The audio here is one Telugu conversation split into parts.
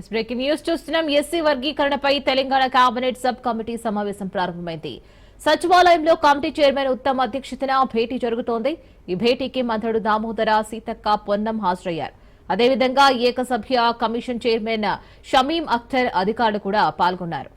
ఎస్ బ్రేకింగ్ న్యూస్ చూస్తున్నాం. ఎస్సీ వర్గీకరణపై తెలంగాణ కేబినెట్ సబ్ కమిటీ సమావేశం ప్రారంభమైంది. సచివాలయంలో కమిటీ చైర్మన్ ఉత్తమ్ అధ్యక్షతన భేటీ జరుగుతోంది. ఈ భేటీకి మంత్రుడు దామోదర సీతక్క పొన్నం హాజరయ్యారు. అదేవిధంగా ఏకసభ్య కమిషన్ చైర్మన్ షమీం అఖ్తర్ అధికారులు కూడా పాల్గొన్నారు.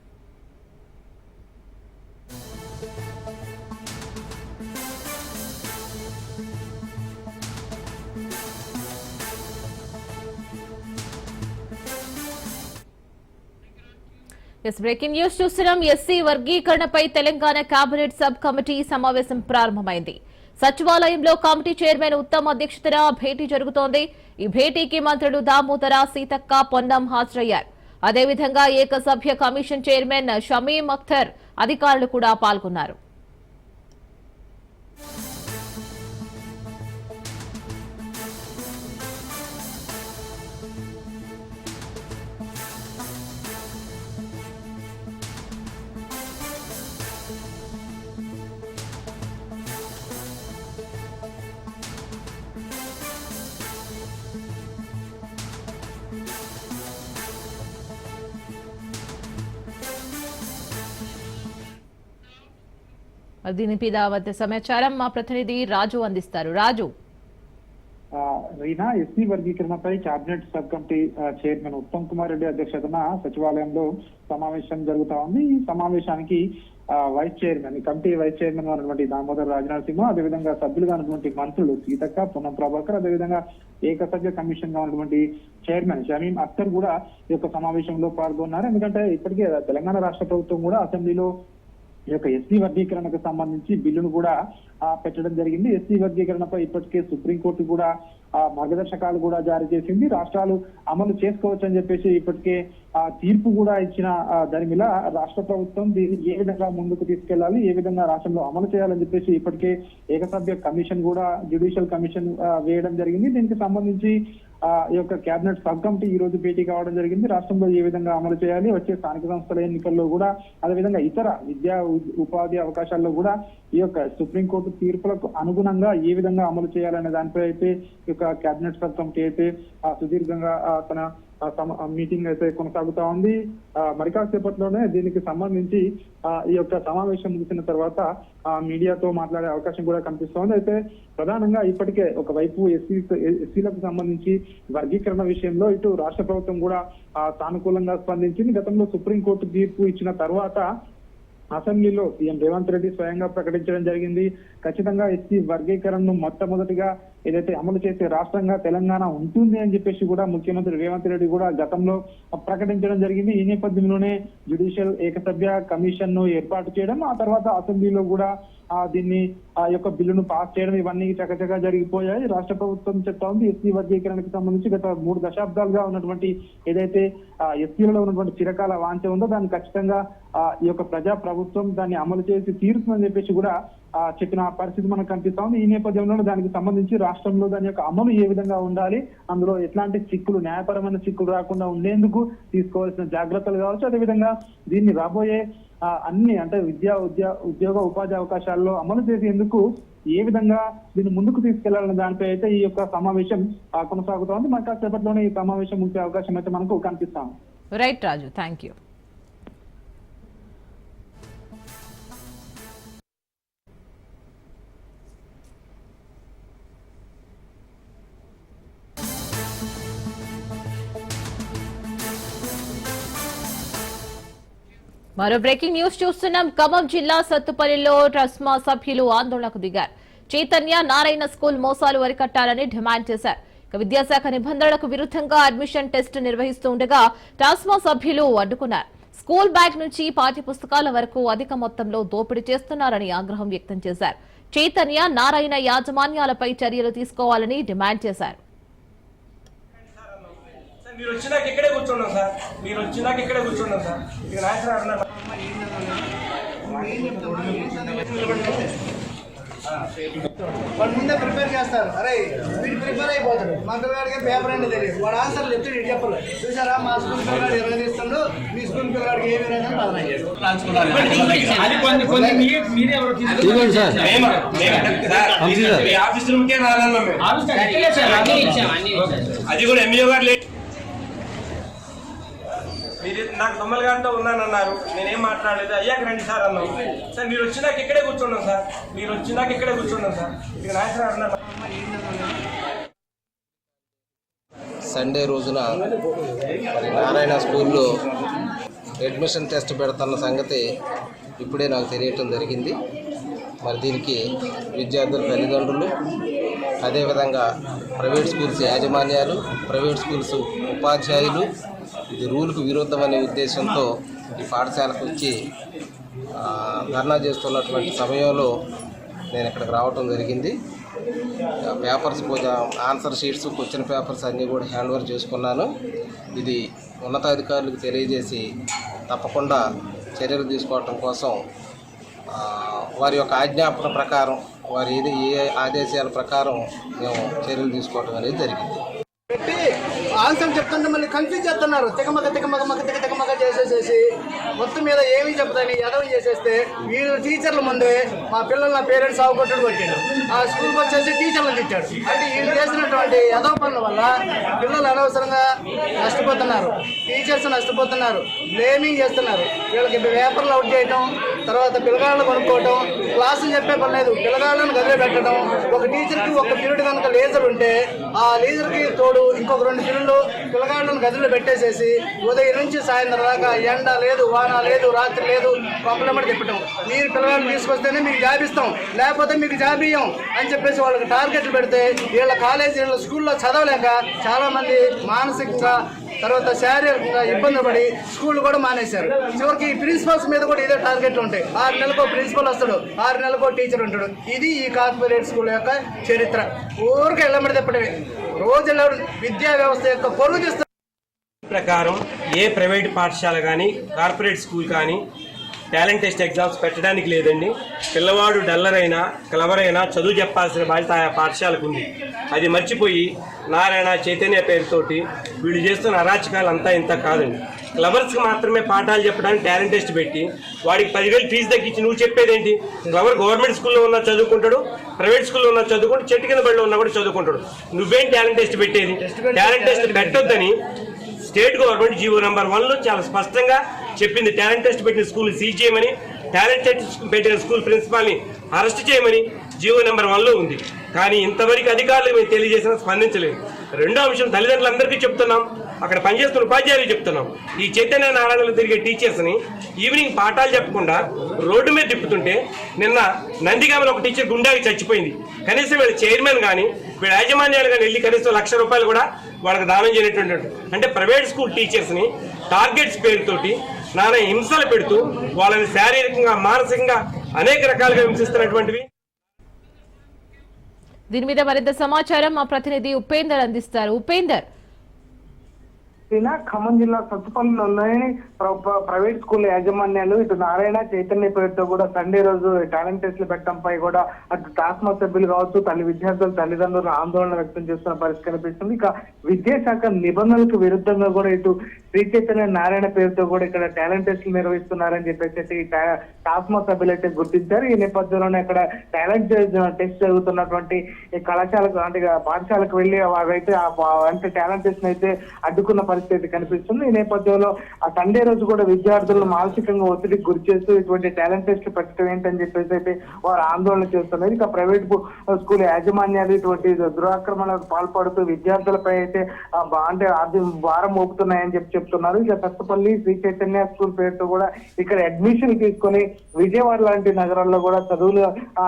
ఎస్ బ్రేకింగ్ న్యూస్ చూస్తున్నాం. ఎస్సీ వర్గీకరణపై తెలంగాణ కేబినెట్ సబ్ కమిటీ సమావేశం ప్రారంభమైంది. సచివాలయంలో కమిటీ చైర్మన్ ఉత్తమ్ అధ్యక్షతన భేటీ జరుగుతోంది. ఈ భేటీకి మంత్రులు దామోదర సీతక్క పొన్నం హాజరయ్యారు. అదేవిధంగా ఏకసభ్య కమిషన్ చైర్మన్ షమీం అఖ్తర్ అధికారులు కూడా పాల్గొన్నారు. మరి మధ్య సమాచారం మా ప్రతినిధి రాజు అందిస్తారు. రాజు. రీనా SC వర్గీకరణపై cabinet sub committee chairman Uttam Kumar Reddy అధ్యక్షతన సచివాలయంలో సమావేశం జరుగుతా ఉంది. ఈ సమావేశానికి ఆ, వైస్ చైర్మన్ కమిటీ వైస్ చైర్మన్గా ఉన్నటువంటి దామోదర్ రాజనరసింహ అదేవిధంగా సభ్యులుగా ఉన్నటువంటి మంత్రులు సీతక్క పొన్నం ప్రభాకర్ అదేవిధంగా ఏకసభ్య కమిషన్గా ఉన్నటువంటి చైర్మన్ షమీం అఖ్తర్ కూడా ఈ యొక్క సమావేశంలో పాల్గొన్నారు. ఎందుకంటే ఇప్పటికే తెలంగాణ రాష్ట్ర ప్రభుత్వం కూడా అసెంబ్లీలో ఈ యొక్క ఎస్సీ వర్గీకరణకు సంబంధించి బిల్లును కూడా పెట్టడం జరిగింది. ఎస్సీ వర్గీకరణపై ఇప్పటికే సుప్రీంకోర్టు కూడా ఆ, మార్గదర్శకాలు కూడా జారీ చేసింది. రాష్ట్రాలు అమలు చేసుకోవచ్చు అని చెప్పేసి ఇప్పటికే ఆ తీర్పు కూడా ఇచ్చిన ఆ, దాని రాష్ట్ర ప్రభుత్వం దీన్ని ఏ విధంగా ముందుకు తీసుకెళ్ళాలి ఏ విధంగా రాష్ట్రంలో అమలు చేయాలని చెప్పేసి ఇప్పటికే ఏకసభ్య కమిషన్ కూడా జ్యుడిషియల్ కమిషన్ వేయడం జరిగింది. దీనికి సంబంధించి ఆ ఈ యొక్క కేబినెట్ సబ్ కమిటీ ఈ రోజు భేటీ కావడం జరిగింది. రాష్ట్రంలో ఏ విధంగా అమలు చేయాలి వచ్చే స్థానిక సంస్థల ఎన్నికల్లో కూడా అదేవిధంగా ఇతర విద్యా ఉపాధి అవకాశాల్లో కూడా ఈ యొక్క సుప్రీంకోర్టు తీర్పులకు అనుగుణంగా ఏ విధంగా అమలు చేయాలనే దానిపై అయితే ఈ యొక్క కేబినెట్ సబ్ కమిటీ అయితే సుదీర్ఘంగా తన మీటింగ్ అయితే కొనసాగుతా ఉంది. ఆ, మరి కాసేపట్లోనే దీనికి సంబంధించి ఈ యొక్క సమావేశం ముగిసిన తర్వాత ఆ, మీడియాతో మాట్లాడే అవకాశం కూడా కనిపిస్తోంది. అయితే ప్రధానంగా ఇప్పటికే ఒకవైపు ఎస్సీ ఎస్సీలకు సంబంధించి వర్గీకరణ విషయంలో ఇటు రాష్ట్ర ప్రభుత్వం కూడా సానుకూలంగా స్పందించింది. గతంలో సుప్రీంకోర్టు తీర్పు ఇచ్చిన తర్వాత అసెంబ్లీలో సీఎం రేవంత్ రెడ్డి స్వయంగా ప్రకటించడం జరిగింది. ఖచ్చితంగా ఎస్సీ వర్గీకరణను మొట్టమొదటిగా ఏదైతే అమలు చేసే రాష్ట్రంగా తెలంగాణ ఉంటుంది అని చెప్పేసి కూడా ముఖ్యమంత్రి రేవంత్ రెడ్డి కూడా గతంలో ప్రకటించడం జరిగింది. ఈ నేపథ్యంలోనే జ్యుడిషియల్ ఏకసభ్య కమిషన్ను ఏర్పాటు చేయడం ఆ తర్వాత అసెంబ్లీలో కూడా దీన్ని ఆ యొక్క బిల్లును పాస్ చేయడం ఇవన్నీ చకచకా జరిగిపోయాయి. రాష్ట్ర ప్రభుత్వం చెప్తా ఉంది ఎస్సీ వర్గీకరణకు సంబంధించి గత మూడు దశాబ్దాలుగా ఉన్నటువంటి ఏదైతే ఎస్సీలలో ఉన్నటువంటి చిరకాల వాంఛ ఉందో దాన్ని ఖచ్చితంగా ఆ, ఈ యొక్క ప్రజా ప్రభుత్వం దాన్ని అమలు చేసి తీరుతుందని చెప్పేసి కూడా ఆ, చెప్పిన పరిస్థితి మనకు కనిపిస్తా ఉంది. ఈ నేపథ్యంలో దానికి సంబంధించి రాష్ట్రంలో దాని యొక్క అమలు ఏ విధంగా ఉండాలి అందులో ఎట్లాంటి చిక్కులు న్యాయపరమైన చిక్కులు రాకుండా ఉండేందుకు తీసుకోవాల్సిన జాగ్రత్తలు కావచ్చు. అదేవిధంగా దీన్ని రాబోయే అన్ని అంటే విద్యా ఉద్యో ఉద్యోగ ఉపాధి అవకాశాల్లో అమలు చేసేందుకు ఏ విధంగా దీన్ని ముందుకు తీసుకెళ్ళాలనే దానిపై అయితే ఈ యొక్క సమావేశం కొనసాగుతోంది. మరి కాసేపట్లోనే ఈ సమావేశం ఉండే అవకాశం అయితే మనకు కనిపిస్తాం. రైట్ రాజు థ్యాంక్ యూ మరో బ్రేకింగ్ న్యూస్ చూస్తున్నాం. ఖమ్మం జిల్లా సత్తుపల్లిలో ట్రస్మా సభ్యులు ఆందోళనకు దిగారు. చైతన్య నారాయణ స్కూల్ మోసాలు వరికట్టాలని డిమాండ్ చేశారు. విద్యాశాఖ నిబంధనలకు విరుద్ధంగా అడ్మిషన్ టెస్ట్ నిర్వహిస్తూ ఉండగా ట్రాస్మా సభ్యులు అడ్డుకున్నారు. స్కూల్ బ్యాగ్ నుంచి పాఠ్య పుస్తకాల వరకు అధిక మొత్తంలో దోపిడీ చేస్తున్నారని ఆగ్రహం వ్యక్తం చేశారు. చైతన్య నారాయణ యాజమాన్యాలపై చర్యలు తీసుకోవాలని డిమాండ్ చేశారు. మీరు వచ్చినాక ఇక్కడే కూర్చున్నాం సార్. మీరు వచ్చినాక ఇక్కడే కూర్చున్నాం సార్. ఇక నాయకుడు అన్నారు వాడు ముందే ప్రిపేర్ చేస్తారు. అరే వీడు ప్రిపేర్ అయిపోతాడు. మా పిల్లగాడికి పేపర్ అంటే తెలియదు. వాడు ఆన్సర్ చెప్తే వీడు చెప్పలేదు చూసారా మా స్కూల్ పిల్లగాడు ఇరవై తీస్తుండు మీ స్కూల్ పిల్లగాడికి ఏమి రాదని అది కొన్ని కొన్ని మీ- మీరే ఎవరో తీసుకు- ఇదిగోండి సార్. మేము- మేము- సార్, పంపించి సార్. మీ ఆఫీస్ రూమ్కే రాదన్నాం మేము. అది కూడా ఎంఈఓ గారు లేట్ మీరు నాకు దొమ్మల గారితో ఉన్నానన్నారు. నేనేం మాట్లాడలేదు. అయ్యాక రండి సార్ అన్నాం సార్ మీరు వచ్చినాక ఇక్కడే కూర్చున్నాం సార్. మీరు వచ్చినాక ఇక్కడే కూర్చున్నాం సార్. ఇక నాయకుడు అన్నారు. సండే రోజున మరి నారాయణ స్కూల్లో అడ్మిషన్ టెస్ట్ పెడుతున్న సంగతి ఇప్పుడే నాకు తెలియటం జరిగింది. మరి దీనికి విద్యార్థుల తల్లిదండ్రులు అదేవిధంగా ప్రైవేట్ స్కూల్స్ యాజమాన్యాలు ప్రైవేట్ స్కూల్స్ ఉపాధ్యాయులు ఇది రూల్కు విరుద్ధమనే ఉద్దేశంతో ఈ పాఠశాలకు వచ్చి ధర్నా చేస్తున్నటువంటి సమయంలో నేను ఇక్కడికి రావటం జరిగింది. పేపర్స్ పూజ ఆన్సర్ షీట్స్ క్వశ్చన్ పేపర్స్ అన్నీ కూడా హ్యాండ్ ఓవర్ చేసుకున్నాను. ఇది ఉన్నతాధికారులకు తెలియజేసి తప్పకుండా చర్యలు తీసుకోవటం కోసం వారి యొక్క ఆజ్ఞాపన ప్రకారం వారి ఏది ఏ ఆదేశాల ప్రకారం మేము చర్యలు తీసుకోవటం అనేది జరిగింది. ఆన్సర్ చెప్తుంటే మళ్ళీ కన్ఫ్యూజ్ చేస్తున్నారు. తికమక తికమక మగ తిక తికమక చేసేసేసి మొత్తం మీద ఏమీ చెప్పదని ఎదవి చేసేస్తే వీళ్ళు టీచర్ల ముందే మా పిల్లలు నా పేరెంట్స్ సాగుకొట్టుడు కొట్టాడు. ఆ స్కూల్కి వచ్చేసి టీచర్లను తిట్టాడు. అంటే వీళ్ళు చేసినటువంటి ఎదవ పనుల వల్ల పిల్లలు అనవసరంగా నష్టపోతున్నారు. టీచర్స్ నష్టపోతున్నారు. బ్లేమింగ్ చేస్తున్నారు. వీళ్ళకి పేపర్లు అవుట్ చేయటం తర్వాత పిల్లగాళ్ళను కొనుక్కోవటం క్లాసులు చెప్పే పని లేదు. పిల్లగాళ్ళను గదిలో పెట్టడం ఒక టీచర్కి ఒక పీరియడ్ కనుక లేజర్ ఉంటే ఆ లేజర్కి తోడు ఇంకొక రెండు పిల్లగాళ్ళు పిల్లగాళ్ళను గదిలో పెట్టేసేసి ఉదయం నుంచి సాయంత్రం దాకా ఎండ లేదు వాన లేదు రాత్రి లేదు కొంపలమ్మడి తిప్పటం మీరు పిల్లగాళ్ళు తీసుకొస్తేనే మీకు జాబ్ ఇస్తాం. లేకపోతే మీకు జాబ్ ఇయ్యం అని చెప్పేసి వాళ్ళకి టార్గెట్లు పెడితే వీళ్ళ కాలేజీ వీళ్ళ స్కూల్లో చదవలేక చాలామంది మానసికంగా తర్వాత శారీరకంగా ఇబ్బంది పడి స్కూల్ కూడా మానేశారు. చివరికి ఈ ప్రిన్సిపల్స్ మీద కూడా ఇదే టార్గెట్ ఉంటాయి ఆరు నెలలకు ప్రిన్సిపల్ వస్తాడు ఆరు నెలలకు టీచర్ ఉంటాడు. ఇది ఈ కార్పొరేట్ స్కూల్ యొక్క చరిత్ర. ఊరికి వెళ్ళమడి తిప్పడమే రోజు విద్యా వ్యవస్థ యొక్క పొరుగు తీస్తారు ప్రకారం ఏ ప్రైవేట్ పాఠశాల కానీ కార్పొరేట్ స్కూల్ కానీ టాలెంట్ టెస్ట్ ఎగ్జామ్స్ పెట్టడానికి లేదండి. పిల్లవాడు డల్లర్ అయినా క్లవర్ అయినా చదువు చెప్పాల్సిన బాధ్యత ఆయా పాఠశాలకు ఉంది. అది మర్చిపోయి నారాయణ చైతన్య పేరుతోటి వీళ్ళు చేస్తున్న అరాచకాలు అంతా ఇంత కాదండి. క్లవర్స్కి మాత్రమే పాఠాలు చెప్పడానికి టాలెంట్ టెస్ట్ పెట్టి వాడికి పదివేలు ఫీజు తగ్గించి నువ్వు చెప్పేదేంటి? క్లవర్ గవర్నమెంట్ స్కూల్లో ఉన్న చదువుకుంటాడు ప్రైవేట్ స్కూల్లో ఉన్న చదువుకుంటూ చెట్టు కింద బడిలో ఉన్న కూడా చదువుకుంటాడు. నువ్వేం టాలెంట్ టెస్ట్ పెట్టేది? టాలెంట్ టెస్ట్ పెట్టొద్దని స్టేట్ గవర్నమెంట్ జీవో నెంబర్ వన్లో చాలా స్పష్టంగా చెప్పింది. టాలెంట్ టెస్ట్ పెట్టిన స్కూల్ సీజ్ చేయమని టాలెంట్ టెస్ట్ పెట్టిన స్కూల్ ప్రిన్సిపాల్ని అరెస్ట్ చేయమని జీవో నెంబర్ వన్లో ఉంది. కానీ ఇంతవరకు అధికారులు మేము తెలియజేసినా స్పందించలేదు. రెండో అంశం తల్లిదండ్రులందరికీ చెప్తున్నాం. అక్కడ పనిచేస్తున్న ఉపాధ్యాయులు చెప్తున్నాం. ఈ చైతన్య నారాయణలో తిరిగే టీచర్స్ని ఈవినింగ్ పాఠాలు చెప్పకుండా రోడ్డు మీద తిప్పుతుంటే నిన్న నందిగామలో ఒక టీచర్ గుండాకి చచ్చిపోయింది. కనీసం వీళ్ళ చైర్మన్ కానీ వీళ్ళ యాజమాన్యాలు కానీ వెళ్ళి కనీసం లక్ష రూపాయలు కూడా వాళ్ళకి దానం చేయనటువంటి అంటే ప్రైవేట్ స్కూల్ టీచర్స్ని టార్గెట్స్ పేరుతోటి నానా హింసలు పెడుతూ వాళ్ళని శారీరకంగా మానసికంగా అనేక రకాలుగా హింసిస్తున్నటువంటివి. దీని మీద మరింత సమాచారం మా ప్రతినిధి ఉపేందర్ అందిస్తారు. ఉపేందర్ నిన్న ఖమ్మం జిల్లా సత్తుపల్లిలోని ప్ర- ప్రైవేట్ స్కూల్ యాజమాన్యాలు ఇటు నారాయణ చైతన్య పేరుతో కూడా సండే రోజు టాలెంట్ టెస్టులు పెట్టడంపై కూడా అటు టాస్మా సభ్యులు కావచ్చు తల్లి విద్యార్థులు తల్లిదండ్రులు ఆందోళన వ్యక్తం చేస్తున్న పరిస్థితి కనిపిస్తుంది. ఇక విద్యాశాఖ నిబంధనలకు విరుద్ధంగా కూడా ఇటు శ్రీ చైతన్య నారాయణ పేరుతో కూడా ఇక్కడ టాలెంట్ టెస్టులు నిర్వహిస్తున్నారని చెప్పేసి ఈ టాస్మా సభ్యులు అయితే గుర్తించారు. ఈ నేపథ్యంలోనే అక్కడ టాలెంట్ టెస్ట్ జరుగుతున్నటువంటి కళాశాలకు అంటే పాఠశాలకు వెళ్ళి వారైతే అంటే టాలెంట్ టెస్ట్ అయితే అడ్డుకున్న పరిస్థితి పరిస్థితి కనిపిస్తుంది. ఈ నేపథ్యంలో ఆ సండే రోజు కూడా విద్యార్థులను మానసికంగా ఒత్తిడికి గురి చేస్తూ ఇటువంటి టాలెంట్ టెస్ట్ పెట్టడం ఏంటని చెప్పేసి అయితే వారు ఆందోళన చేస్తున్నారు. ఇక ప్రైవేట్ స్కూల్ యాజమాన్యాలు ఇటువంటి దురాక్రమణకు పాల్పడుతూ విద్యార్థులపై అయితే అంటే భారం మోపుతున్నాయని చెప్పి చెప్తున్నారు. ఇక సత్తపల్లి శ్రీ చైతన్య స్కూల్ పేరుతో కూడా ఇక్కడ అడ్మిషన్ తీసుకొని విజయవాడ లాంటి నగరాల్లో కూడా చదువులు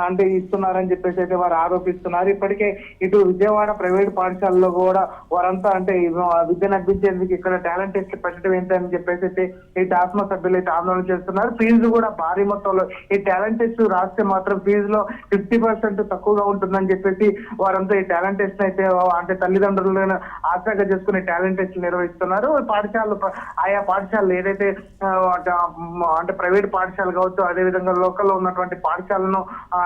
అంటే ఇస్తున్నారని చెప్పేసి అయితే వారు ఆరోపిస్తున్నారు. ఇప్పటికే ఇటు విజయవాడ ప్రైవేట్ పాఠశాలలో కూడా వారంతా అంటే ఈ విద్యను అభ్యసించేందుకు ఇక్కడ టాలెంట్ టెస్ట్ పెట్టడం ఏంటని చెప్పేసి అయితే ఈ టాస్మా సభ్యులు అయితే ఆందోళన చేస్తున్నారు. ఫీజు కూడా భారీ మొత్తంలో. ఈ టాలెంట్ టెస్ట్ రాస్తే మాత్రం ఫీజులో ఫిఫ్టీ పర్సెంట్ తక్కువగా ఉంటుందని చెప్పేసి వారంతా ఈ టాలెంట్ టెస్ట్ అయితే అంటే తల్లిదండ్రులను ఆశగా చేసుకుని టాలెంట్ టెస్ట్ నిర్వహిస్తున్నారు. పాఠశాలలు ఆయా పాఠశాలలు ఏదైతే అంటే, ప్రైవేట్ పాఠశాల కావచ్చు అదే విధంగా లోకల్లో ఉన్నటువంటి పాఠశాలను ఆ,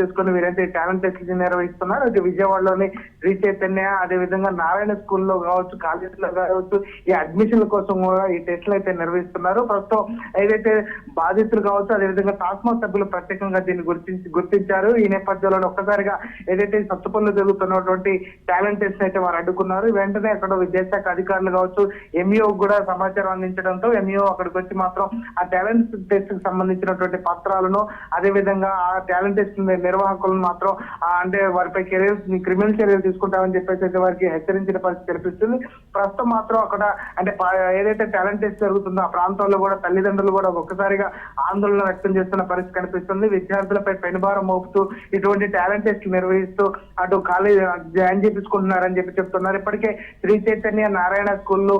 చేసుకుని వీరైతే టాలెంట్ టెస్ట్ నిర్వహిస్తున్నారు. అయితే విజయవాడలోని శ్రీ చైతన్య అదే విధంగా నారాయణ స్కూల్లో కావచ్చు కాలేజీలో కావచ్చు కావచ్చు ఈ అడ్మిషన్ల కోసం కూడా ఈ టెస్టులు అయితే నిర్వహిస్తున్నారు. ప్రస్తుతం ఏదైతే బాధితులు కావచ్చు అదేవిధంగా టాస్మా సభ్యులు ప్రత్యేకంగా దీన్ని గుర్తించి గుర్తించారు. ఈ నేపథ్యంలో ఒక్కసారిగా ఏదైతే సత్తుపల్లి జరుగుతున్నటువంటి టాలెంట్ టెస్ట్ అయితే వారు అడ్డుకున్నారు. వెంటనే అక్కడ విద్యాశాఖ అధికారులు కావచ్చు ఎంఈఓ కూడా సమాచారం అందించడంతో ఎంఈఓ అక్కడికి వచ్చి మాత్రం ఆ టాలెంట్ టెస్ట్కి సంబంధించినటువంటి పత్రాలను అదే విధంగా ఆ టాలెంట్ టెస్ట్ నిర్వాహకులను మాత్రం అంటే వారిపై కెరీర్ క్రిమినల్ చర్యలు తీసుకుంటామని చెప్పేసి అయితే వారికి హెచ్చరించిన పరిస్థితి కనిపిస్తుంది. ప్రస్తుతం మాత్రం అక్కడ అంటే ఏదైతే టాలెంట్ టెస్ట్ జరుగుతుందో ఆ ప్రాంతంలో కూడా తల్లిదండ్రులు కూడా ఒక్కసారిగా ఆందోళన వ్యక్తం చేస్తున్న పరిస్థితి కనిపిస్తుంది. విద్యార్థులపై పెనుభారం మోపుతూ ఇటువంటి టాలెంట్ టెస్ట్ నిర్వహిస్తూ అటు కాలేజ్ జాయిన్ చేపించుకుంటున్నారని చెప్పి చెప్తున్నారు. ఇప్పటికే శ్రీ చైతన్య నారాయణ స్కూల్లో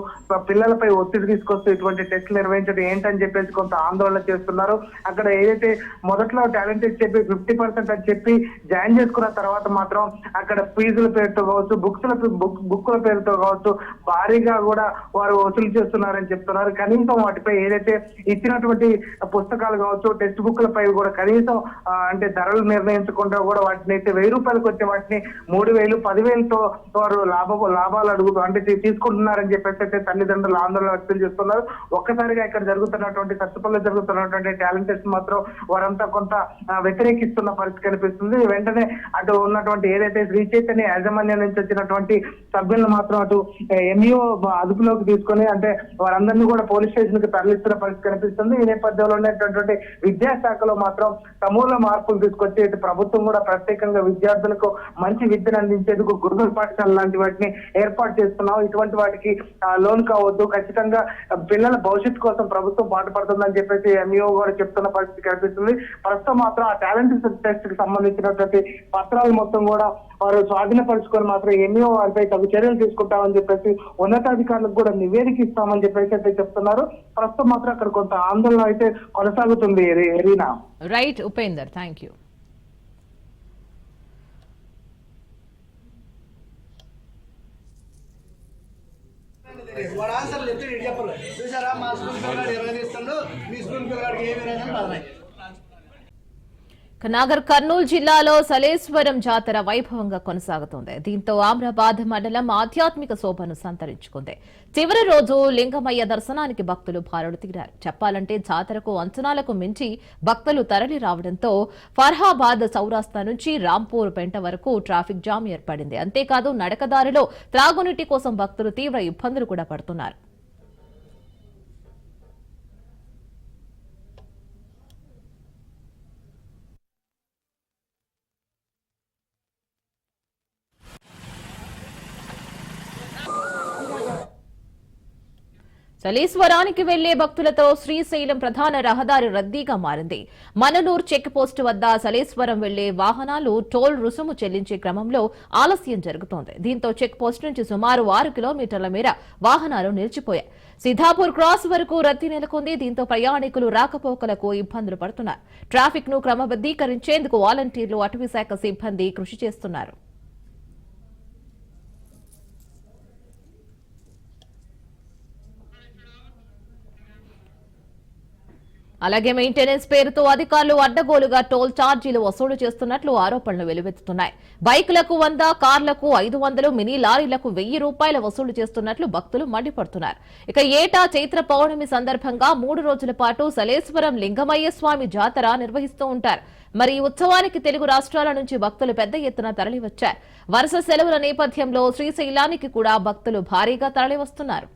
పిల్లలపై ఒత్తిడి తీసుకొస్తూ ఇటువంటి టెస్టులు నిర్వహించడం ఏంటని చెప్పేసి కొంత ఆందోళన చేస్తున్నారు. అక్కడ ఏదైతే మొదట్లో టాలెంట్ టెస్ట్ చెప్పి ఫిఫ్టీ పర్సెంట్ అని చెప్పి జాయిన్ చేసుకున్న తర్వాత మాత్రం అక్కడ ఫీజుల పేరుతో కావచ్చు బుక్స్ బుక్ బుక్కుల పేరుతో కావచ్చు భారీగా కూడా వారు వసూలు చేస్తున్నారని చెప్తున్నారు. కనీసం వాటిపై ఏదైతే ఇచ్చినటువంటి పుస్తకాలు కావచ్చు టెక్స్ట్ బుక్లపై కూడా కనీసం అంటే ధరలు నిర్ణయించకుండా కూడా వాటిని అయితే వెయ్యి రూపాయలకు వచ్చే వాటిని మూడు వేలు పదివేలతో వారు లాభ లాభాలు అడుగుతూ అంటే తీసుకుంటున్నారని చెప్పేసి అయితే తల్లిదండ్రులు ఆందోళన వ్యక్తం చేస్తున్నారు. ఒక్కసారిగా ఇక్కడ జరుగుతున్నటువంటి సత్తుపల్లి జరుగుతున్నటువంటి టాలెంటెస్ మాత్రం వారంతా కొంత వ్యతిరేకిస్తున్న పరిస్థితి కనిపిస్తుంది. వెంటనే అటు ఉన్నటువంటి ఏదైతే శ్రీ చైతన్య యాజమాన్యం నుంచి వచ్చినటువంటి సభ్యులను మాత్రం అటు ఎంఈఓ అదుపులోకి తీసుకొని అంటే వారందరినీ కూడా పోలీస్ స్టేషన్కి తరలిస్తున్న పరిస్థితి కనిపిస్తుంది. ఈ నేపథ్యంలో ఉన్నటువంటి విద్యాశాఖలో మాత్రం సమూల మార్పులు తీసుకొచ్చి ఇటు ప్రభుత్వం కూడా ప్రత్యేకంగా విద్యార్థులకు మంచి విద్యను అందించేందుకు గురుకుల పాఠశాల లాంటి వాటిని ఏర్పాటు చేస్తున్నాం. ఇటువంటి వాటికి లోన్ కావద్దు. ఖచ్చితంగా పిల్లల భవిష్యత్తు కోసం ప్రభుత్వం పాటుపడుతుందని చెప్పేసి ఎంఈఓ కూడా చెప్తున్న పరిస్థితి కనిపిస్తుంది. ప్రస్తుతం మాత్రం ఆ టాలెంట్ టెస్ట్కి సంబంధించినటువంటి పత్రాలు మొత్తం కూడా వారు స్వాధీనపరుచుకొని మాత్రం ఎంఈఓ వారిపై తగు చర్యలు తీసుకుంటామని చెప్పేసి ఉన్నతాధికారులకు కూడా నివేదిక ఇస్తామని చెప్పేసి అయితే చెప్తున్నారు. ప్రస్తుతం మాత్రం అక్కడ కొంత ఆందోళన అయితే కొనసాగుతుంది ఎరీ- ఎరీనా రైట్ ఉపేందర్ థ్యాంక్ యూ. వాడు ఆన్సర్లు చెప్తే చెప్పరు చూసారా మా స్కూల్ పిల్లగాడు ఇరవై తీస్తుండు మీ స్కూల్ పిల్లగాడికి ఏమి రాదని పదనాయి నాగర్ కర్నూలు జిల్లాలో సలేశ్వరం జాతర వైభవంగా కొనసాగుతోంది. దీంతో ఆమ్రాబాద్ మండలం ఆధ్యాత్మిక శోభను సంతరించుకుంది. చివరి రోజు లింగమయ్య దర్శనానికి భక్తులు భారుడు తీరారు చెప్పాలంటే జాతరకు అంచనాలకు మించి భక్తులు తరలి రావడంతో ఫర్హాబాద్ సౌరాస్తా నుంచి రాంపూర్ పెంట వరకు ట్రాఫిక్ జామ్ ఏర్పడింది. అంతేకాదు నడకదారిలో త్రాగునీటి కోసం భక్తులు తీవ్ర ఇబ్బందులు కూడా పడుతున్నారు. సలీశ్వరానికి వెళ్ళే భక్తులతో శ్రీశైలం ప్రధాన రహదారి రద్దీగా మారింది. మననూర్ చెక్ పోస్ట్ వద్ద సలేశ్వరం వెళ్ళే వాహనాలు టోల్ రుసుము చెల్లించే క్రమంలో ఆలస్యం జరుగుతోంది. దీంతో చెక్ పోస్ట్ నుంచి సుమారు ఆరు కిలోమీటర్ల మేర వాహనాలు నిలిచిపోయాయి. సిద్ధాపూర్ క్రాస్ వరకు రద్దీ నెలకొంది. దీంతో ప్రయాణికులు రాకపోకలకు ఇబ్బందులు పడుతున్నారు. ట్రాఫిక్ను క్రమబద్దీకరించేందుకు వాలంటీర్లు అటవీశాఖ సిబ్బంది కృషి చేస్తున్నారు. అలాగే మెయింటెనెన్స్ పేరుతో అధికారులు అడ్డగోలుగా టోల్ ఛార్జీలు వసూలు చేస్తున్నట్లు ఆరోపణలు వెలువెత్తుతున్నాయి. బైకులకు వంద కార్లకు ఐదు వందలు మినీ లారీలకు వెయ్యి రూపాయల వసూలు చేస్తున్నట్లు భక్తులు మండిపడుతున్నారు. ఇక ఏటా చైత్ర పౌర్ణమి సందర్భంగా మూడు రోజుల పాటు సలేశ్వరం లింగమయ్య స్వామి జాతర నిర్వహిస్తూ ఉంటారు. మరి ఈ ఉత్సవానికి తెలుగు రాష్ట్రాల నుంచి భక్తులు పెద్ద ఎత్తున తరలివచ్చారు. వరుస సెలవుల నేపథ్యంలో శ్రీశైలానికి కూడా భక్తులు భారీగా తరలివస్తున్నారు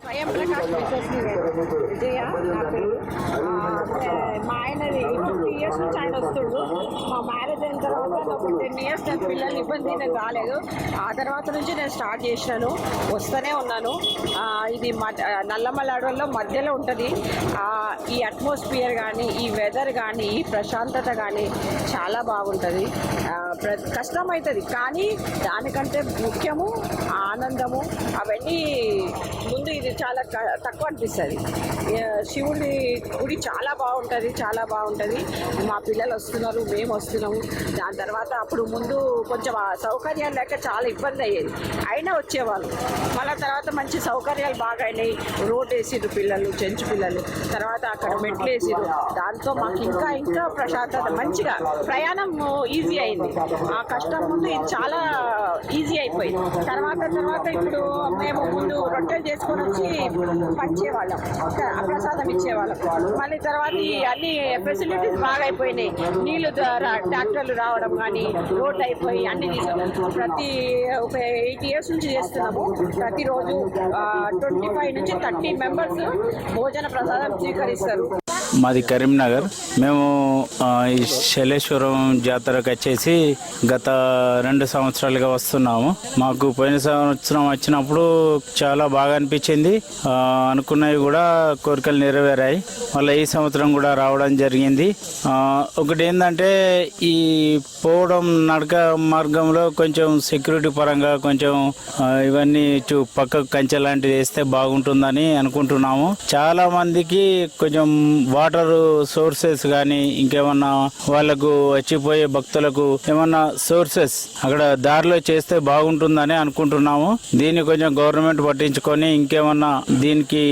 స్వయం ప్రకాష్ విజయశ్రీ విజయ నా పేరు ఆ, మా ఆయనది ఫిఫ్టీ ఇయర్స్ నుంచి ఆయన వస్తుడు మా మ్యారేజ్ అయిన తర్వాత ఒక టెన్ ఇయర్స్ నాకు పిల్లలు ఇబ్బంది నేను రాలేదు ఆ తర్వాత నుంచి నేను స్టార్ట్ చేసినాను. వస్తూనే ఉన్నాను. ఇది మధ్య నల్లమల్ల అడవుల్లో మధ్యలో ఉంటుంది. ఈ అట్మాస్ఫియర్ కానీ ఈ వెదర్ కానీ ఈ ప్రశాంతత కానీ చాలా బాగుంటుంది. ప్ర- కష్టం అవుతుంది కానీ దానికంటే ముఖ్యము ఆనందము అవన్నీ ముందు ఇది చాలా తక్కువ అనిపిస్తుంది. శివుడి గుడి చాలా బాగుంటుంది చాలా బాగుంటుంది. మా పిల్లలు వస్తున్నారు మేము వస్తున్నాము. దాని తర్వాత అప్పుడు ముందు కొంచెం సౌకర్యాలు లేక చాలా ఇబ్బంది అయ్యేది. అయినా వచ్చేవాళ్ళు. మళ్ళీ తర్వాత మంచి సౌకర్యాలు బాగా అయినాయి రోడ్ వేసిరు పిల్లలు చెంచు పిల్లలు. తర్వాత అక్కడ మెట్లు వేసిరు దాంతో మాకు ఇంకా ఇంకా ప్రశాంతత మంచిగా ప్రయాణం ఈజీ అయింది. ఆ కష్టం ముందు ఇది చాలా ఈజీ అయిపోయింది. తర్వాత తర్వాత ఇప్పుడు మేము ముందు రొట్టెలు చేసుకొని వచ్చి పంచేవాళ్ళం. ప్రసాదం ఇచ్చేవాళ్ళం. మళ్ళీ తర్వాత ఈ అన్ని ఫెసిలిటీస్ బాగా అయిపోయినాయి నీళ్ళు ద్వారా ట్రాక్టర్లు రావడం కానీ రోడ్ అయిపోయి అన్ని తీసుకు ప్రతి ఒక ఎయిట్ ఇయర్స్ నుంచి చేస్తున్నాము. ప్రతిరోజు ట్వంటీ ఫైవ్ నుంచి థర్టీ మెంబర్స్ భోజన ప్రసాదం స్వీకరిస్తారు. మాది కరీంనగర్. మేము ఈ శైలేశ్వరం జాతరకు వచ్చేసి గత రెండు సంవత్సరాలుగా వస్తున్నాము. మాకు పోయిన సంవత్సరం వచ్చినప్పుడు చాలా బాగా అనిపించింది. అనుకున్నవి కూడా కోరికలు నెరవేరాయి. మళ్ళీ ఈ సంవత్సరం కూడా రావడం జరిగింది. ఒకటి ఏంటంటే ఈ పోవడం నడక మార్గంలో కొంచెం సెక్యూరిటీ పరంగా కొంచెం ఇవన్నీ పక్కకు కంచె లాంటిది వేస్తే బాగుంటుందని అనుకుంటున్నాము. చాలా మందికి కొంచెం వాటర్ సోర్సెస్ కానీ ఇంకేమన్నా వాళ్ళకు వచ్చిపోయే భక్తులకు ఏమన్నా సోర్సెస్ అక్కడ దారిలో చేస్తే బాగుంటుందని అనుకుంటున్నాము. దీన్ని కొంచెం గవర్నమెంట్ పట్టించుకొని ఇంకేమన్నా దీనికి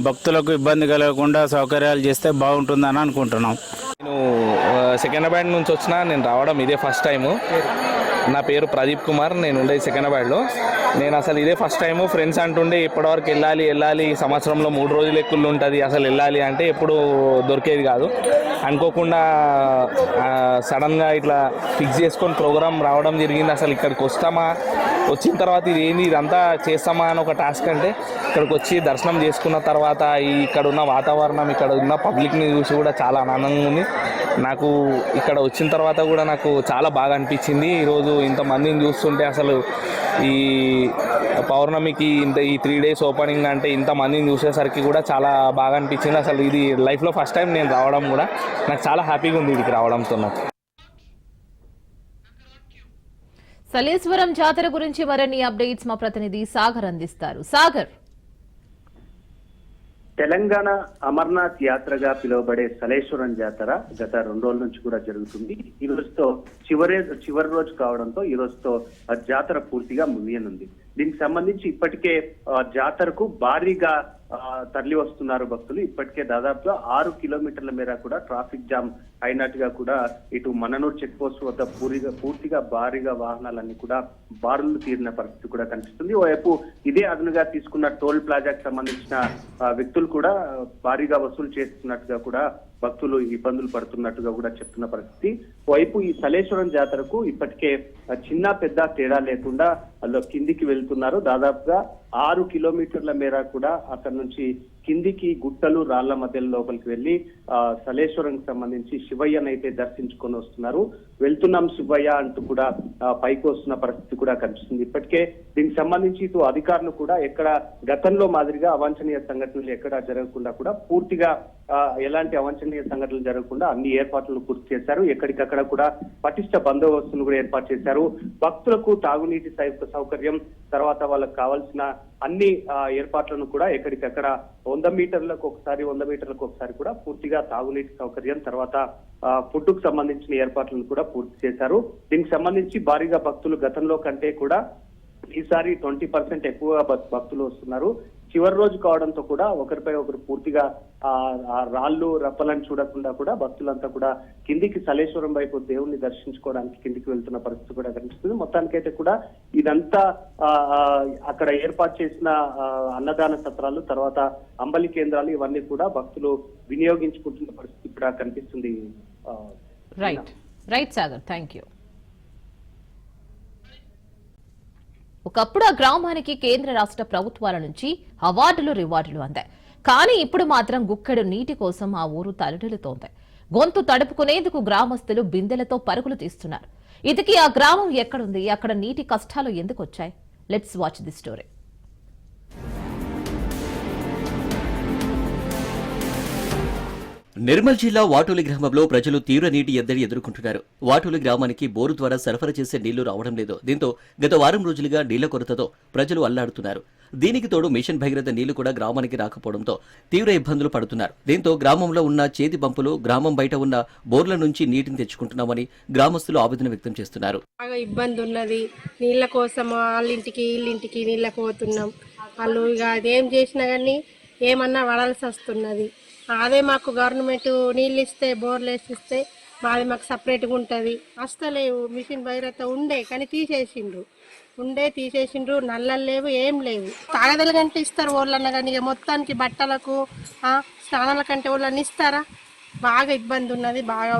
భక్తులకు ఇబ్బంది కలగకుండా సౌకర్యాలు చేస్తే బాగుంటుందని అనుకుంటున్నాం. నేను ఆ, నుంచి వచ్చినా నేను రావడం ఇదే ఫస్ట్ టైము నా పేరు ప్రదీప్ కుమార్ నేను ఉండేది సికింద్రాబాద్లో. నేను అసలు ఇదే ఫస్ట్ టైము ఫ్రెండ్స్ అంటుండే ఇప్పటివరకు వెళ్ళాలి వెళ్ళాలి ఈ సంవత్సరంలో మూడు రోజులు ఎక్కువ ఉంటుంది అసలు వెళ్ళాలి అంటే ఎప్పుడు దొరికేది కాదు. అనుకోకుండా సడన్గా ఇట్లా ఫిక్స్ చేసుకొని ప్రోగ్రామ్ రావడం జరిగింది అసలు ఇక్కడికి వస్తామా? వచ్చిన తర్వాత ఇది ఏంది ఇదంతా చేస్తామా అని ఒక టాస్క్ అంటే ఇక్కడికి వచ్చి దర్శనం చేసుకున్న తర్వాత ఇక్కడ ఉన్న వాతావరణం ఇక్కడ ఉన్న పబ్లిక్ని చూసి కూడా చాలా ఆనందంగా ఉంది. నాకు ఇక్కడ వచ్చిన తర్వాత కూడా నాకు చాలా బాగా అనిపించింది. ఈరోజు ఇంతమందిని చూస్తుంటే అసలు ఈ పౌర్ణమికి ఇంత ఈ త్రీ డేస్ ఓపెనింగ్ అంటే ఇంతమందిని చూసేసరికి కూడా చాలా బాగా అనిపించింది. అసలు ఇది లైఫ్లో ఫస్ట్ టైం నేను రావడం కూడా నాకు చాలా హ్యాపీగా ఉంది ఇక్కడికి రావడంతో నాకు. సలేశ్వరం జాతర గురించి మరిన్ని అప్డేట్స్ మా ప్రతినిధి సాగర్ అందిస్తారు. సాగర్. తెలంగాణ అమర్నాథ్ యాత్రగా పిలువబడే సలేశ్వరం జాతర గత రెండు రోజుల నుంచి కూడా జరుగుతుంది. ఈ రోజుతో చివరి చివరి రోజు కావడంతో ఈ రోజుతో ఆ జాతర పూర్తిగా ముగియనుంది. దీనికి సంబంధించి ఇప్పటికే ఆ, జాతరకు భారీగా తరలి వస్తున్నారు భక్తులు. ఇప్పటికే దాదాపుగా ఆరు కిలోమీటర్ల మేర కూడా ట్రాఫిక్ జామ్ అయినట్టుగా కూడా ఇటు మననూరు చెక్ పోస్ట్ వద్ద పూరిగా పూర్తిగా భారీగా వాహనాలన్నీ కూడా బారులు తీరిన పరిస్థితి కూడా కనిపిస్తుంది. ఓవైపు ఇదే అదునుగా తీసుకున్న టోల్ ప్లాజాకు సంబంధించిన వ్యక్తులు కూడా భారీగా వసూలు చేస్తున్నట్టుగా కూడా భక్తులు ఇబ్బందులు పడుతున్నట్టుగా కూడా చెప్తున్న పరిస్థితి. వైపు ఈ సలేశ్వరం జాతరకు ఇప్పటికే చిన్న పెద్ద తేడా లేకుండా అందులో కిందికి వెళ్తున్నారు. దాదాపుగా ఆరు కిలోమీటర్ల మేర కూడా అక్కడ నుంచి కిందికి గుట్టలు రాళ్ళ మధ్య లోపలికి వెళ్ళి సలేశ్వరంకి సంబంధించి శివయ్యనైతే దర్శించుకొని వస్తున్నారు. వెళ్తున్నాం శివయ్య అంటూ కూడా పైకి వస్తున్న పరిస్థితి కూడా కనిపిస్తుంది. ఇప్పటికే దీనికి సంబంధించి ఇటు అధికారులు కూడా ఎక్కడ గతంలో మాదిరిగా అవాంఛనీయ సంఘటనలు ఎక్కడ జరగకుండా కూడా పూర్తిగా ఆ, ఎలాంటి అవాంఛనీయ సంఘటనలు జరగకుండా అన్ని ఏర్పాట్లను పూర్తి చేశారు. ఎక్కడికక్కడ కూడా పటిష్ట బందోబస్తును కూడా ఏర్పాటు చేశారు. భక్తులకు తాగునీటి సౌ- సౌకర్యం తర్వాత వాళ్ళకు కావాల్సిన అన్ని ఆ, ఏర్పాట్లను కూడా ఎక్కడికక్కడ వంద మీటర్లకు ఒకసారి వంద మీటర్లకు ఒకసారి కూడా పూర్తిగా తాగునీటి సౌకర్యం తర్వాత ఫుడ్కు సంబంధించిన ఏర్పాట్లను కూడా పూర్తి చేశారు. దీనికి సంబంధించి భారీగా భక్తులు గతంలో కంటే కూడా ఈసారి ట్వంటీ పర్సెంట్ ఎక్కువగా భక్తులు వస్తున్నారు. చివరి రోజు కావడంతో కూడా ఒకరిపై ఒకరు పూర్తిగా ఆ రాళ్ళు రప్పలను చూడకుండా కూడా భక్తులంతా కూడా కిందికి సలేశ్వరం వైపు దేవుణ్ణి దర్శించుకోవడానికి కిందికి వెళ్తున్న పరిస్థితి కూడా కనిపిస్తుంది. మొత్తానికైతే కూడా ఇదంతా ఆ, అక్కడ ఏర్పాటు చేసిన అన్నదాన సత్రాలు తర్వాత అంబలి కేంద్రాలు ఇవన్నీ కూడా భక్తులు వినియోగించుకుంటున్న పరిస్థితి కూడా కనిపిస్తుంది. Right right Sagar thank you ఒకప్పుడు ఆ గ్రామానికి కేంద్ర రాష్ట్ర ప్రభుత్వాల నుంచి అవార్డులు రివార్డులు అందాయి. కానీ ఇప్పుడు మాత్రం గుక్కెడు నీటి కోసం ఆ ఊరు తలడిల్లుతోంది గొంతు తడుపుకునేందుకు గ్రామస్తులు బిందెలతో పరుగులు తీస్తున్నారు. ఇదికి ఆ గ్రామం ఎక్కడుంది? అక్కడ నీటి కష్టాలు ఎందుకు వచ్చాయి? Let's watch the story Nirmal జిల్లా వాటూలి గ్రామంలో ప్రజలు తీవ్ర నీటి ఎద్దడి ఎదుర్కొంటున్నారు. వాటూలి గ్రామానికి బోరు ద్వారా సరఫరా చేసే నీళ్ళు రావడం లేదు. దీంతో గత వారం రోజులుగా నీళ్ళ కొరతతో ప్రజలు అల్లాడుతున్నారు. దీనికి తోడు మిషన్ భగీరథ నీళ్ళు కూడా గ్రామానికి రాకపోవడంతో తీవ్ర ఇబ్బందులు పడుతున్నారు. దీంతో గ్రామంలో ఉన్న చేతి పంపులు గ్రామం బయట ఉన్న బోర్ల నుంచి నీటిని తెచ్చుకుంటున్నామని గ్రామస్తులు ఆవేదన వ్యక్తం చేస్తున్నారు. బాగా ఇబ్బంది ఉన్నది. నీళ్ళ కోసం వాళ్ళింటికి వీళ్ళింటికి నీళ్ళకి పోతున్నాం. వాళ్ళు ఇక అదేం చేసినా కానీ ఏమన్నా వడాల్సి వస్తున్నది. అదే మాకు గవర్నమెంట్ నీళ్ళు ఇస్తే బోర్లు వేసి ఇస్తే మాది మాకు సపరేట్గా ఉంటుంది. అస్తలేవు మిషన్ భైరత ఉండే కానీ తీసేసిండ్రు. ఉండే తీసేసిండ్రు నల్లలు లేవు ఏం లేవు. తాగదల కంటే ఇస్తారు వాళ్ళన్న కానీ ఇక మొత్తానికి బట్టలకు స్నానాల కంటే వాళ్ళని ఇస్తారా? బాగా ఇబ్బంది ఉన్నది బాగా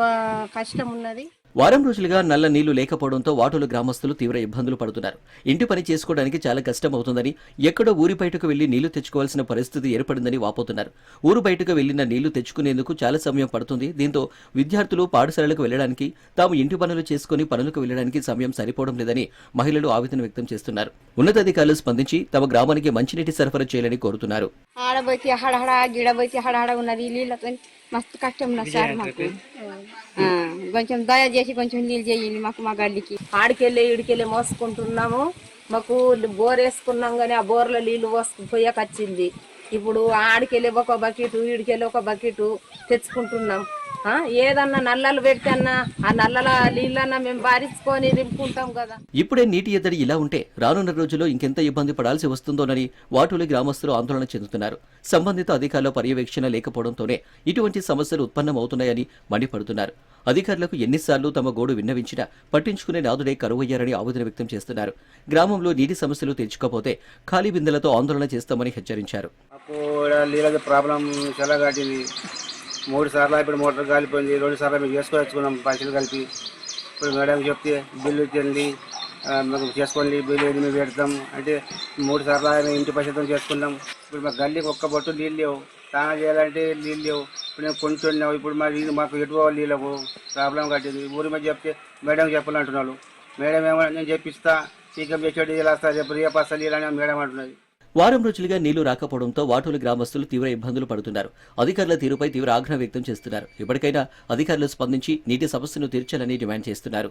కష్టం ఉన్నది. వారం రోజులుగా నల్ల నీళ్ళు లేకపోవడంతో వాటోలు గ్రామస్తులు తీవ్ర ఇబ్బందులు పడుతున్నారు. ఇంటి పని చేసుకోవడానికి చాలా కష్టం అవుతుందని ఎక్కడో ఊరి బయటకు వెళ్ళి నీళ్ళు తెచ్చుకోవాల్సిన పరిస్థితి ఏర్పడిందని వాపోతున్నారు. ఊరు బయటకు వెళ్ళిన నీళ్ళు తెచ్చుకునేందుకు చాలా సమయం పడుతుంది. దీంతో విద్యార్థులు పాఠశాలలకు వెళ్ళడానికి తాము ఇంటి పనులు చేసుకుని పనులకు వెళ్ళడానికి సమయం సరిపోవడం లేదని మహిళలు ఆవేదన వ్యక్తం చేస్తున్నారు. ఉన్నతాధికారులు స్పందించి తమ గ్రామానికి మంచినీటి సరఫరా చేయాలని కోరుతున్నారు. ఉన్నది. మస్తు కష్టం ఉన్నది సార్ మాకు. ఆ, కొంచెం దయ చేసి కొంచెం నీళ్ళు చేయండి మాకు మా గల్లీకి. ఆడికెళ్ళి ఈడికెళ్ళి మోసుకుంటున్నాము. మాకు బోర్ వేసుకున్నాం కానీ ఆ బోర్లో నీళ్ళు పోసుకు పోయకొచ్చింది ఇప్పుడు ఆడికెళ్ళి ఒక బకెట్ ఈడికెళ్ళి ఒక బకెట్ తెచ్చుకుంటున్నాం. ఏదన్నా నల్లలు పెడితే అన్నా ఆ నల్లల నీళ్ళన్నా మేము బారించుకొని రింపుకుంటాం కదా. ఇప్పుడే నీటి ఎద్దడి ఇలా ఉంటే రానున్న రోజుల్లో ఇంకెంత ఇబ్బంది పడాల్సి వస్తుందోనని వాటోలి గ్రామస్తులు ఆందోళన చెందుతున్నారు. సంబంధిత అధికారుల పర్యవేక్షణ లేకపోవడంతోనే ఇటువంటి సమస్యలు ఉత్పన్నమవుతున్నాయని మండిపడుతున్నారు. అధికారులకు ఎన్నిసార్లు తమ గోడు విన్నవించినా పట్టించుకునే నాదుడే కరువయ్యారని ఆవేదన వ్యక్తం చేస్తున్నారు. గ్రామంలో నీటి సమస్యలు తెచ్చుకోపోతే ఖాళీ బిందెలతో ఆందోళన చేస్తామని హెచ్చరించారు. ప్రాబ్లం చాలా మూడు సార్లు ఇప్పుడు మోటార్ కాలిపోయింది రెండు సార్లు మేము చేసుకొచ్చుకున్నాం పైసలు కలిపి. ఇప్పుడు మేడం చెప్తే బిల్లు తిండి మాకు చేసుకోండి బిల్లు ఏది మేము పెడతాం. అంటే మూడు సార్లు ఇంటి పైసలతో చేసుకున్నాం. ఇప్పుడు మా గల్లీకి ఒక్క బొట్టు నీళ్ళు లేవు. స్నానం చేయాలంటే నీళ్ళు లేవు. ఇప్పుడు నేను కొంటున్నావు ఇప్పుడు మా నీళ్ళు మాకు ఎటువంటి నీళ్ళకు ప్రాబ్లం కట్టింది. ఊరి మీద చెప్తే మేడం చెప్పాలంటున్నాడు మేడం ఏమో నేను చెప్పిస్తా టీకం చేసేది ఇలా వస్తా చెప్పి రేపు వస్తా నీళ్ళు అని మేడం అంటున్నది. వారం రోజులుగా నీళ్ళు రాకపోవడంతో వాటోలు గ్రామస్తులు తీవ్ర ఇబ్బందులు పడుతున్నారు. అధికారుల తీరుపై తీవ్ర ఆగ్రహం వ్యక్తం చేస్తున్నారు. ఇప్పటికైనా అధికారులు స్పందించి నీటి సమస్యను తీర్చాలని డిమాండ్ చేస్తున్నారు.